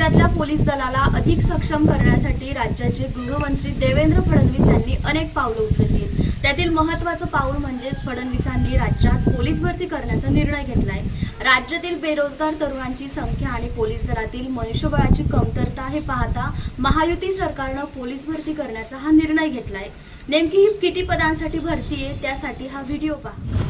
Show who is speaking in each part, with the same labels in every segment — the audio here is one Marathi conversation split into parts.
Speaker 1: राज्यातल्या पोलीस दलाला अधिक सक्षम करण्यासाठी राज्याचे गृहमंत्री देवेंद्र फडणवीस यांनी अनेक पावलं उचलली. त्यातील महत्त्वाचं पाऊल म्हणजेच फडणवीसांनी राज्यात पोलीस भरती करण्याचा निर्णय घेतलाय. राज्यातील बेरोजगार तरुणांची संख्या आणि पोलीस दलातील मनुष्यबळाची कमतरता हे पाहता महायुती सरकारनं पोलीस भरती करण्याचा हा निर्णय घेतलाय. नेमकी ही किती पदांसाठी भरती आहे? त्यासाठी हा व्हिडिओ पहा.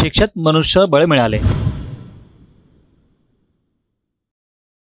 Speaker 2: प्रशिक्षित मनुष्यबळ मिळाले.